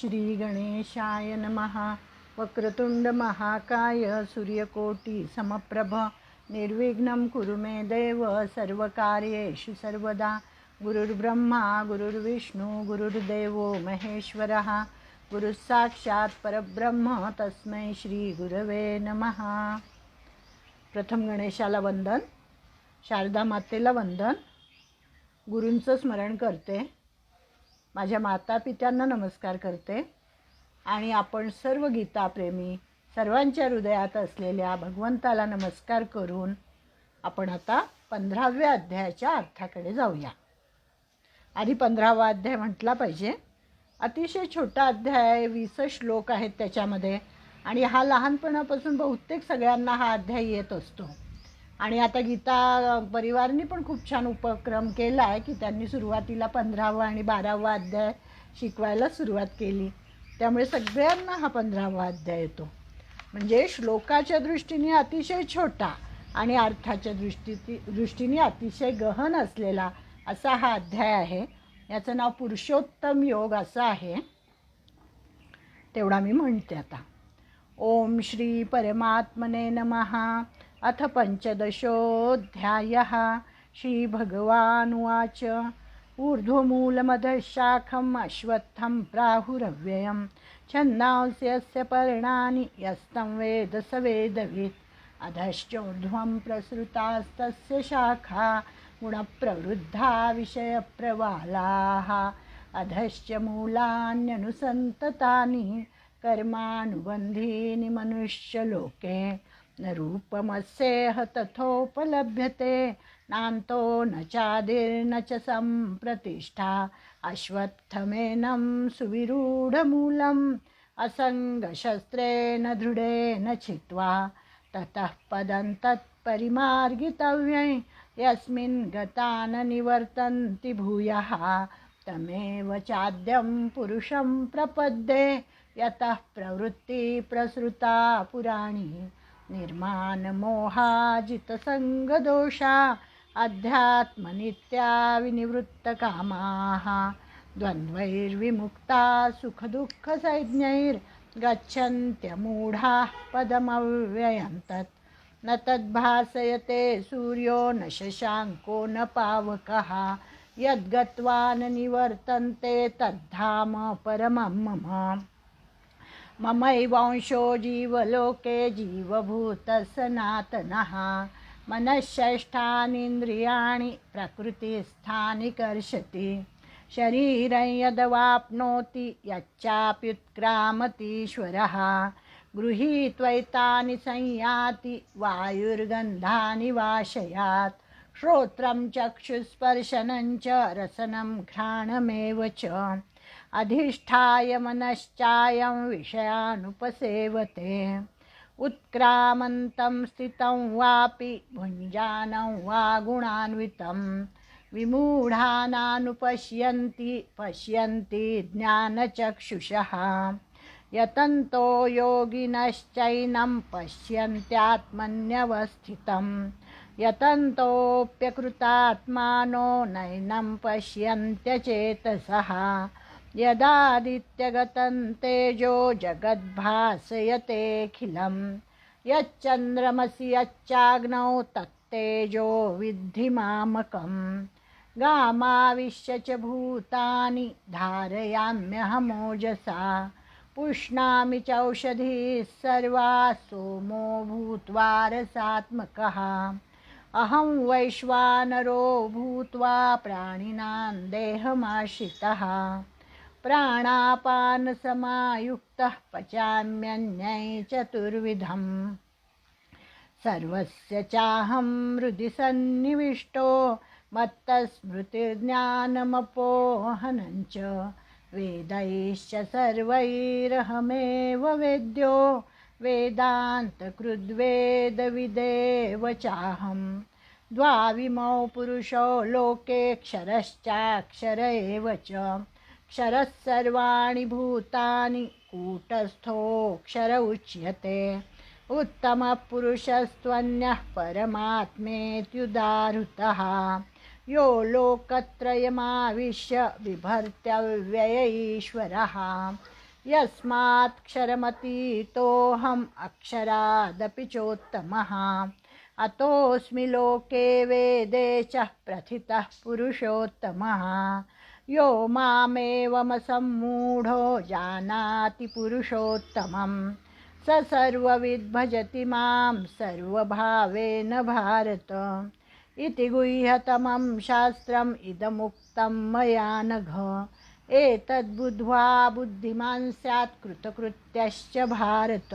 श्री गणेशाय नमः। वक्रतुंड महाकाय सूर्यकोटी समप्रभ निर्विघ्नं कुरु मे देव सर्वकार्येषु सर्वदा। गुरुर्ब्रह्मा गुरुर्विष्णू गुरुर्देवो महेश्वरः। गुरुसाक्षात परब्रह्म तस्मै श्री गुरवे नमः। प्रथम गणेशाला वंदन शारदा मातेला वंदन। गुरूंचं स्मरण करते। माझ्या माता पित्यांना नमस्कार करते. आणि आपण सर्व गीताप्रेमी सर्वांच्या हृदयात असलेल्या भगवंताला नमस्कार करून आपण आता पंधराव्या अध्यायाच्या अर्थाकडे जाऊया. आधी पंधरावा अध्याय म्हटला पाहिजे. अतिशय छोटा अध्याय आहे वीस श्लोक आहेत त्याच्यामध्ये. आणि हा लहानपणापासून बहुतेक सगळ्यांना हा अध्याय येत असतो. आणि आता गीता परिवारनी पण खूप छान उपक्रम केला आहे की त्यांनी सुरुवातीला पंधरावा आणि बारावा अध्याय शिकवायला सुरुवात केली. त्यामुळे सगळ्यांना हा पंधरावा अध्याय येतो. म्हणजे श्लोकाच्या दृष्टीने अतिशय छोटा आणि अर्थाच्या दृष्टी दृष्टीने अतिशय गहन असलेला असा हा अध्याय आहे. याचं नाव पुरुषोत्तम योग असं आहे. तेवढा मी म्हणते आता. ओम श्री परमात्मने नमः. अथ पञ्चदशोऽध्यायः। श्रीभगवानुवाच। ऊर्ध्वमूलमधशाखम् अश्वत्थं प्राहुरव्ययं छन्दांस्यस्य पर्णानि यस्तं वेद स वेदवित्। अधश्चोर्ध्वं प्रसृतास्तस्य शाखा गुणप्रवृद्धा विषयप्रवालाः। अधश्च मूलान्यनुसन्ततानि कर्मानुबन्धीनि मनुष्यलोके। न रूपमस्येह तथोपलभ्यते नान्तो न चादिर्न च सम्प्रतिष्ठा। अश्वत्थमेनं सुविरूढमूलम्। असङ्गशस्त्रेण दृढेन छित्त्वा ततः पदं तत्परिमार्गितव्यै। यस्मिन् गता न निवर्तन्ति भूयः। तमेव चाद्यं पुरुषं प्रपद्ये। यतः प्रवृत्तिप्रसृता पुराणी। प्रवृत्ति प्रसृता पुराणी निर्माणमोहाजितसङ्गदोषा अध्यात्मनित्या विनिवृत्तकामाः द्वन्द्वैर्विमुक्ता सुखदुःखसंज्ञैर्गच्छन्त्यमूढाः पदमव्ययं तत् न तद्भासयते सूर्यो न शशाङ्को न पावकः यद्गत्वा न निवर्तन्ते तद्धाम परमं मम। ममैवांशो जीवलोके जीवभूतसनातनः मनःषष्ठानीन्द्रियाणि प्रकृतिस्थानि कर्षति। शरीरं यदवाप्नोति यच्चाप्युत्क्रामतीश्वरः। गृहीत्वैतानि संयाति वायुर्गन्धानि वाशयात्। श्रोत्रं चक्षुस्पर्शनं च रसनं घ्राणमेव च। अधिष्ठाय मनश्चायं विषयानुपसेवते। उत्क्रामन्तं स्थितं वापि भुञ्जानं वा गुणान्वितं। विमूढानानुपश्यन्ति पश्यन्ति ज्ञानचक्षुषः। यतन्तो योगिनश्चैनं पश्यन्त्यात्मन्यवस्थितं। यतन्तोऽप्यकृतात्मानो नैनं पश्यन्त्यचेतसः। यदादित्यगतं तेजो जगद्भासयतेऽखिलं यच्चन्द्रमसि यच्चाग्नौ तत्तेजो विद्धि मामकं गामाविश्य च भूतानि धारयाम्यहमोजसा। पुष्णामि चौषधीः सर्वा सोमो भूत्वा रसात्मकः। अहं वैश्वानरो भूत्वा प्राणिनां देहमाश्रितः। प्राणापानसमायुक्तः पचाम्यन्यै चतुर्विधम्। सर्वस्य चाहं हृदि सन्निविष्टो मत्तस्मृतिर्ज्ञानमपोहनञ्च वेदैश्च सर्वैरहमेव वेद्यो वेदान्तकृद्वेदविदेव चाहं द्वाविमौ पुरुषौ लोके क्षरश्चाक्षर एव च। क्षरः भूतानि कूटस्थोऽक्षर उच्यते। उत्तमपुरुषस्त्वन्यः परमात्मेत्युदाहृतः। यो लोकत्रयमाविश्य बिभर्त्यव्यय ईश्वरः यस्मात् क्षरमतीतोऽहम् अक्षरादपि चोत्तमः। अतोऽस्मि लोके वेदे च प्रथितः पुरुषोत्तमः। यो मामेवमसम्मूढो जानाति पुरुषोत्तमं स सर्वविद्भजति मां सर्वभावेन भारत। इति गुह्यतमं शास्त्रम् इदमुक्तं मया नघ। एतद्बुद्ध्वा बुद्धिमान् स्यात् कृतकृत्यश्च भारत।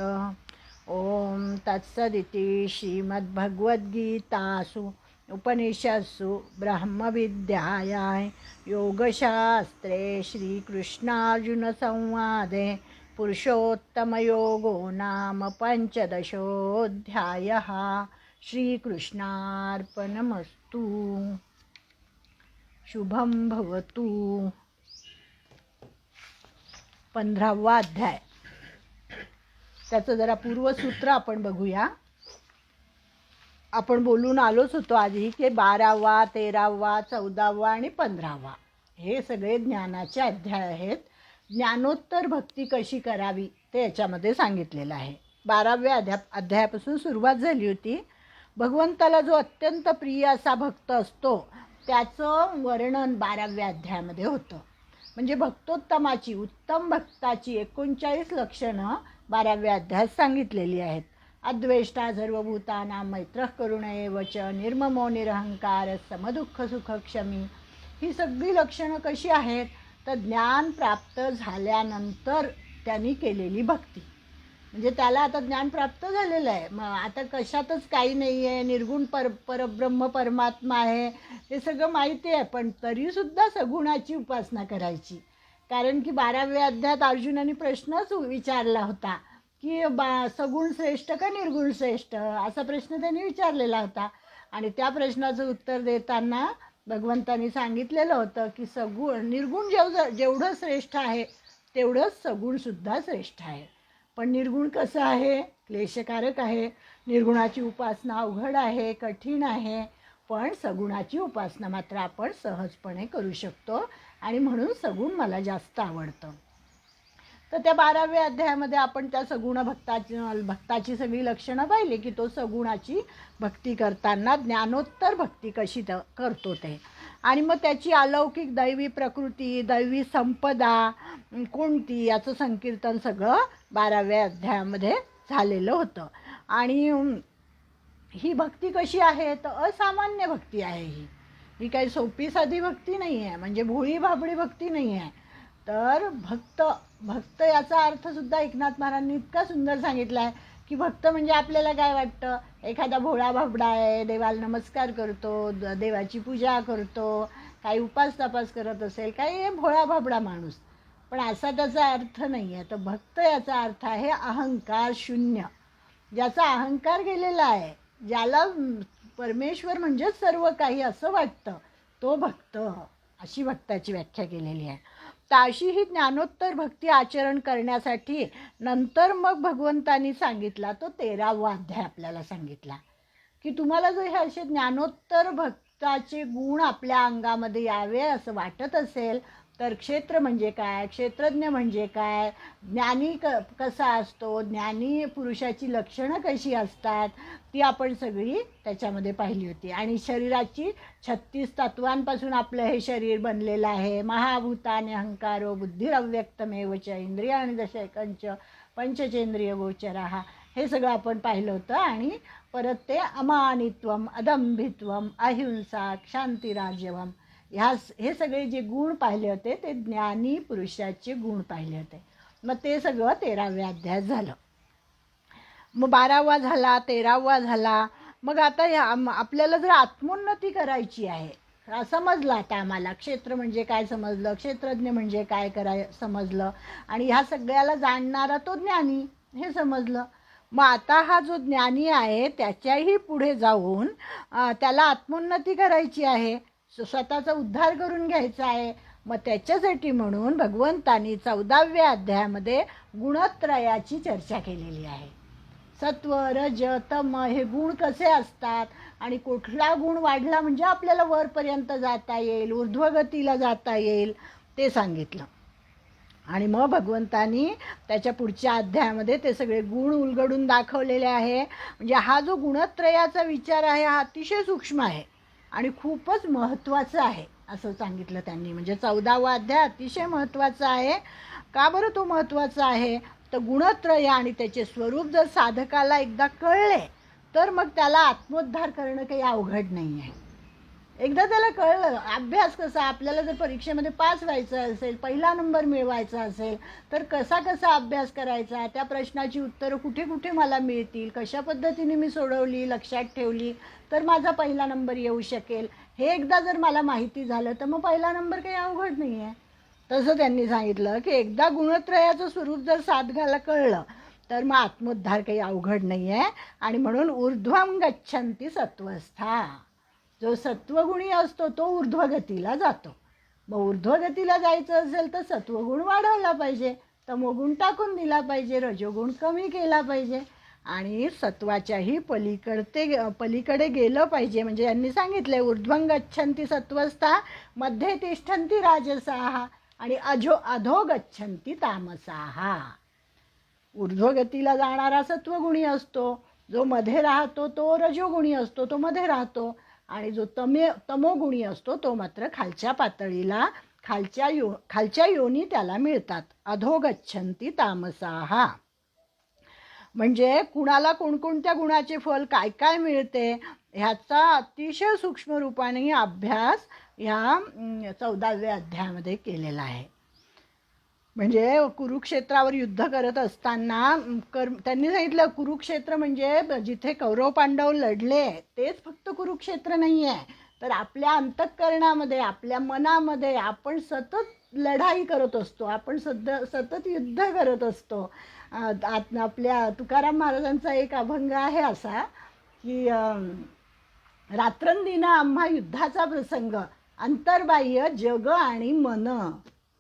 ॐ तत्सदिति श्रीमद्भगवद्गीतासु उपनिषत्सु ब्रह्मविद्यायां योगशास्त्रे श्रीकृष्णार्जुनसंवादे पुरुषोत्तमयोगो नाम पञ्चदशोऽध्यायः. श्रीकृष्णार्पणमस्तु। शुभं भवतु। पंधरावा अध्याय. त्याचं जरा पूर्वसूत्र आपण बघूया. आपण बोलून आलोच होतो आधी की बारावा तेरावा चौदावा आणि पंधरावा. हे सगळे ज्ञानाचे अध्याय आहेत. ज्ञानोत्तर भक्ती कशी करावी ते याच्यामध्ये सांगितलेलं आहे. बाराव्या अध्या अध्यायापासून सुरुवात झाली होती. भगवंताला जो अत्यंत प्रिय असा भक्त असतो त्याचं वर्णन बाराव्या अध्यायामध्ये होतं. म्हणजे भक्तोत्तमाची उत्तम भक्ताची एकोणचाळीस लक्षणं बाराव्या अध्यायात सांगितलेली आहेत. अद्वेष्टा सर्वभूताना मैत्र करुणे वच निर्ममो निरहंकार समदुःख सुख क्षमी ही सगळी लक्षणं कशी आहेत? तर ज्ञान प्राप्त झाल्यानंतर त्यांनी केलेली भक्ती. म्हणजे त्याला आता ज्ञान प्राप्त झालेलं आहे. मग आता कशातच काही नाही आहे निर्गुण पर परब्रह्म परमात्मा आहे हे सगळं माहिती आहे. पण तरीसुद्धा सगुणाची उपासना करायची. कारण की बाराव्या अध्यायात अर्जुनाने प्रश्नच विचारला होता. की बा सगुण श्रेष्ठ का निर्गुण श्रेष्ठ? असा प्रश्न त्यांनी विचारलेला होता. आणि त्या प्रश्नाचं उत्तर देताना भगवंतांनी सांगितलेलं होतं की सगुण निर्गुण जेव जेवढं श्रेष्ठ आहे तेवढंच सगुणसुद्धा श्रेष्ठ आहे. पण निर्गुण कसं आहे? क्लेशकारक आहे. निर्गुणाची उपासना अवघड आहे कठीण आहे. पण सगुणाची उपासना मात्र आपण सहजपणे करू शकतो. आणि म्हणून सगुण मला जास्त आवडतं. तर त्या बाराव्या अध्यायामध्ये आपण त्या सगुण भक्ताची भक्ताची सगळी लक्षणं पाहिली की तो सगुणाची भक्ती करताना ज्ञानोत्तर भक्ती कशी त करतो ते. आणि मग त्याची अलौकिक दैवी प्रकृती दैवी संपदा कोणती याचं संकीर्तन सगळं बाराव्या अध्यायामध्ये झालेलं होतं. आणि ही भक्ती कशी आहे? तर असामान्य भक्ती आहे ही. ही काही सोपी साधी भक्ती नाही आहे म्हणजे भोळी भाबडी भक्ती नाही आहे तर भक्त भक्त याचा अर्थसुद्धा एकनाथ महाराजांनी इतका सुंदर सांगितला आहे की भक्त म्हणजे आपल्याला काय वाटतं? एखादा भोळा भाबडा आहे देवाला नमस्कार करतो देवाची पूजा करतो काही उपास तपास करत असेल काही भोळा भाबडा माणूस. पण असा त्याचा अर्थ नाही आहे तर भक्त याचा अर्थ आहे अहंकार शून्य. ज्याचा अहंकार गेलेला आहे ज्याला परमेश्वर म्हणजेच सर्व काही असं वाटतं तो भक्त. अशी भक्ताची व्याख्या केलेली आहे. तर अशी ही ज्ञानोत्तर भक्ती आचरण करण्यासाठी नंतर मग भगवंतानी सांगितला तो तेरावा अध्याय आपल्याला सांगितला. की तुम्हाला जर हे असे ज्ञानोत्तर भक्ताचे गुण आपल्या अंगामध्ये यावे असं वाटत असेल तर क्षेत्र म्हणजे काय? क्षेत्रज्ञ म्हणजे काय? ज्ञानी क कसा असतो? ज्ञानी पुरुषाची लक्षणं कशी असतात? ती आपण सगळी त्याच्यामध्ये पाहिली होती. आणि शरीराची छत्तीस तत्वांपासून आपलं हे शरीर बनलेलं आहे. महाभूताने अहंकारो बुद्धिरव्यक्तमेव च इंद्रिय आणि दशकंच पंचचेंद्रिय गोचरा. हे सगळं आपण पाहिलं होतं. आणि परत ते अमानित्वम अदंभित्वम अहिंसा क्षांतिराजवम ह्या हे सगळे जे गुण पाहिले होते ते ज्ञानी पुरुषाचे गुण पाहिले होते. मग ते सगळं तेराव्या अध्यायात झालं. मग बारावा झाला तेरावा झाला. मग आता ह्या आपल्याला जर आत्मोन्नती करायची आहे समजलं आता आम्हाला क्षेत्र म्हणजे काय समजलं क्षेत्रज्ञ म्हणजे काय कराय समजलं. आणि ह्या सगळ्याला जाणणारा तो ज्ञानी हे समजलं. मग आता हा जो ज्ञानी आहे त्याच्याही पुढे जाऊन त्याला आत्मोन्नती करायची आहे. स्वतःचा उद्धार करून घ्यायचा आहे. मग त्याच्यासाठी म्हणून भगवंतानी चौदाव्या अध्यायामध्ये गुणत्रयाची चर्चा केलेली आहे. सत्व रज तम हे गुण कसे असतात? आणि कुठला गुण वाढला म्हणजे आपल्याला वरपर्यंत जाता येईल ऊर्ध्वगतीला जाता येईल ते सांगितलं. आणि मग भगवंतानी त्याच्या पुढच्या अध्यायामध्ये ते सगळे गुण उलगडून दाखवलेले आहे. म्हणजे हा जो गुणत्रयाचा विचार आहे हा अतिशय सूक्ष्म आहे. आणि खूपच महत्त्वाचं आहे असं सांगितलं त्यांनी. म्हणजे चौदावा अध्याय अतिशय महत्त्वाचा आहे. का बरं तो महत्त्वाचा आहे? तर गुणत्रय आणि त्याचे स्वरूप जर साधकाला एकदा कळले तर मग त्याला आत्मोद्धार करणं काही अवघड नाही आहे एकदा त्याला कळलं अभ्यास कसा आपल्याला जर परीक्षेमध्ये पास व्हायचं असेल पहिला नंबर मिळवायचा असेल तर कसा कसा अभ्यास करायचा त्या प्रश्नाची उत्तरं कुठे कुठे मला मिळतील कशा पद्धतीने मी सोडवली लक्षात ठेवली तर माझा पहिला नंबर येऊ शकेल. हे एकदा जर मला माहिती झालं तर मग पहिला नंबर काही अवघड नाही आहे तसं त्यांनी सांगितलं की एकदा गुणत्रयाचं स्वरूप जर साधकाला कळलं तर मग आत्मोद्धार काही अवघड नाही आहे आणि म्हणून ऊर्ध्वम गच्छंती सत्वस्था जो सत्वगुणी असतो तो ऊर्ध्वगतीला जातो. मग ऊर्ध्वगतीला जायचं असेल तर सत्वगुण वाढवला पाहिजे. तमोगुण टाकून दिला पाहिजे रजोगुण कमी केला पाहिजे. आणि सत्वाच्याही पलीकडते पलीकडे गेलं पाहिजे. म्हणजे यांनी सांगितलंय ऊर्ध्वंग गच्छन्ती सत्वस्था मध्ये तिष्ठंती राजसाहा आणि अजो अधो गच्छन्ती तामसाहा ऊर्ध्वगतीला जाणारा सत्वगुणी असतो. जो मध्ये राहतो तो रजोगुणी असतो तो मध्ये राहतो. आणि जो तमे तमोगुणी असतो तो मात्र खालच्या पातळीला खालच्या यो खालच्या योनी त्याला मिळतात. अधोगच्छंती तामसाहा. म्हणजे कुणाला कोणकोणत्या गुणाचे फल काय काय मिळते ह्याचा अतिशय सूक्ष्म रूपाने अभ्यास ह्या चौदाव्या अध्यायामध्ये केलेला आहे. म्हणजे कुरुक्षेत्रावर युद्ध करत असताना कर त्यांनी सांगितलं कुरुक्षेत्र म्हणजे जिथे कौरव पांडव लढले तेच फक्त कुरुक्षेत्र नाही आहे तर आपल्या अंतःकरणामध्ये आपल्या मनामध्ये आपण सतत लढाई करत असतो आपण सद सतत युद्ध करत असतो. आत- आपल्या तुकाराम महाराजांचा एक अभंग आहे असा की रात्रंदिनं आम्हा युद्धाचा प्रसंग अंतर्बाह्य जग आणि मन.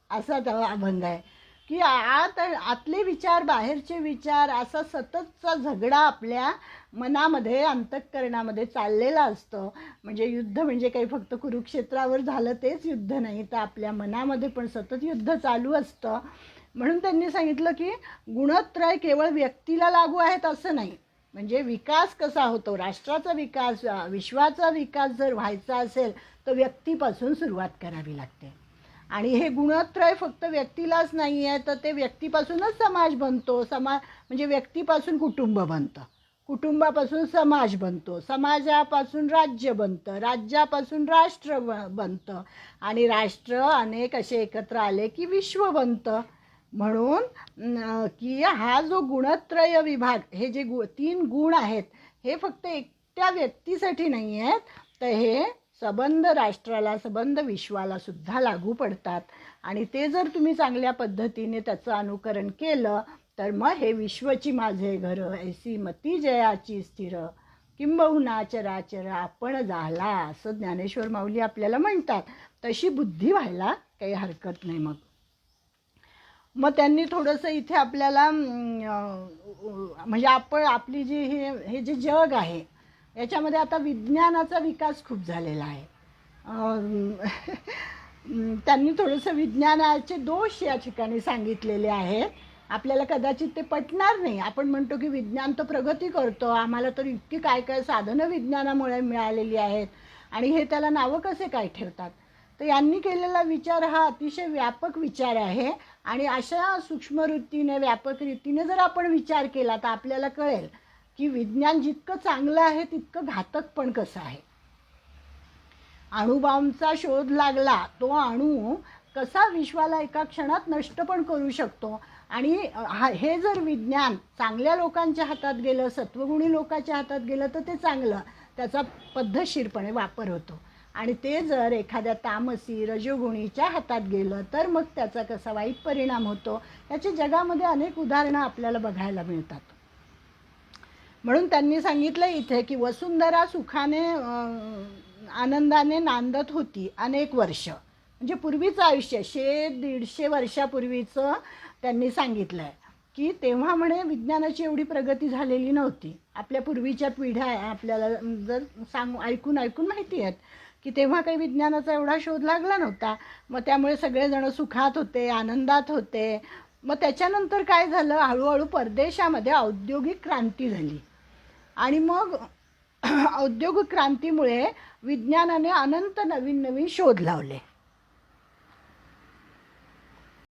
असा तो अभंग आहे. की आत आतले विचार बाहेरचे विचार असा सततचा झगडा आपल्या मनामध्ये अंतःकरणामध्ये चाललेला असतो. म्हणजे युद्ध म्हणजे काही फक्त कुरुक्षेत्रावर झालं तेच युद्ध नाही तर आपल्या मनामध्ये पण सतत युद्ध चालू असतं. म्हणून त्यांनी सांगितलं की गुणत्रय केवळ व्यक्तीला लागू आहेत असं नाही. म्हणजे विकास कसा होतो? राष्ट्राचा विकास विश्वाचा विकास जर व्हायचा असेल तर व्यक्तीपासून सुरुवात करावी लागते. आणि हे गुणत्रय फक्त व्यक्तीलाच नाही आहे तर ते व्यक्तीपासूनच समाज बनतो. समाज म्हणजे व्यक्तीपासून कुटुंब बनतं. कुटुंबापासून समाज बनतो. समाजापासून राज्य बनतं. राज्यापासून राष्ट्र बनतं. आणि राष्ट्र अनेक असे एकत्र आले की विश्व बनतं. म्हणून की हा जो गुणत्रय विभाग हे जे गु तीन गुण आहेत हे फक्त एकट्या व्यक्तीसाठी नाही आहेत तर हे सबंध राष्ट्राला सबंध विश्वाला सुद्धा लागू पडतात. आणि ते जर तुम्ही चांगल्या पद्धतीने त्याचं अनुकरण केलं तर मग हे विश्वची माझे घर ऐसी मती जयाची स्थिर. किंबहुना चराचर आपण झाला असं ज्ञानेश्वर माऊली आपल्याला म्हणतात. तशी बुद्धी व्हायला काही हरकत नाही मग. मग त्यांनी थोडंसं इथे आपल्याला म्हणजे आपण आपली जी हे हे जे जग आहे याच्यामध्ये आता विज्ञानाचा विकास खूप झालेला आहे. त्यांनी थोडंसं विज्ञानाचे दोष या ठिकाणी सांगितलेले आहेत. आपल्याला कदाचित ते पटणार नाही. आपण म्हणतो की विज्ञान तर प्रगती करतो. आम्हाला तर इतकी काय काय साधनं विज्ञानामुळे मिळालेली आहेत. आणि हे त्याला नावं कसे काय ठेवतात? तर यांनी केलेला विचार हा अतिशय व्यापक विचार आहे. आणि अशा सूक्ष्मवृत्तीने व्यापक रीतीने जर आपण विचार केला तर आपल्याला कळेल की विज्ञान जितकं चांगलं आहे तितकं घातक पण कसं आहे? अणुबॉम्बचा शोध लागला तो अणू कसा विश्वाला एका क्षणात नष्ट पण करू शकतो? आणि हा हे जर विज्ञान चांगल्या लोकांच्या हातात गेलं सत्वगुणी लोकांच्या हातात गेलं तर ते चांगलं. त्याचा पद्धतशीरपणे वापर होतो. आणि ते जर एखाद्या तामसी रजोगुणीच्या हातात गेलं तर मग त्याचा कसा वाईट परिणाम होतो? याची जगामध्ये अनेक उदाहरणं आपल्याला बघायला मिळतात. म्हणून त्यांनी सांगितलं इथे की वसुंधरा सुखाने आनंदाने नांदत होती अनेक वर्ष. म्हणजे पूर्वीचं आयुष्य शे दीडशे वर्षापूर्वीचं त्यांनी सांगितलं आहे की तेव्हा म्हणे विज्ञानाची एवढी प्रगती झालेली नव्हती. आपल्या पूर्वीच्या पिढ्या आपल्याला जर सांगू ऐकून ऐकून माहिती आहेत की तेव्हा काही विज्ञानाचा एवढा शोध लागला नव्हता. मग त्यामुळे सगळेजण सुखात होते आनंदात होते. मग त्याच्यानंतर काय झालं? हळूहळू परदेशामध्ये औद्योगिक क्रांती झाली. आणि मग औद्योगिक क्रांतीमुळे विज्ञानाने अनंत नवीन नवीन शोध लावले.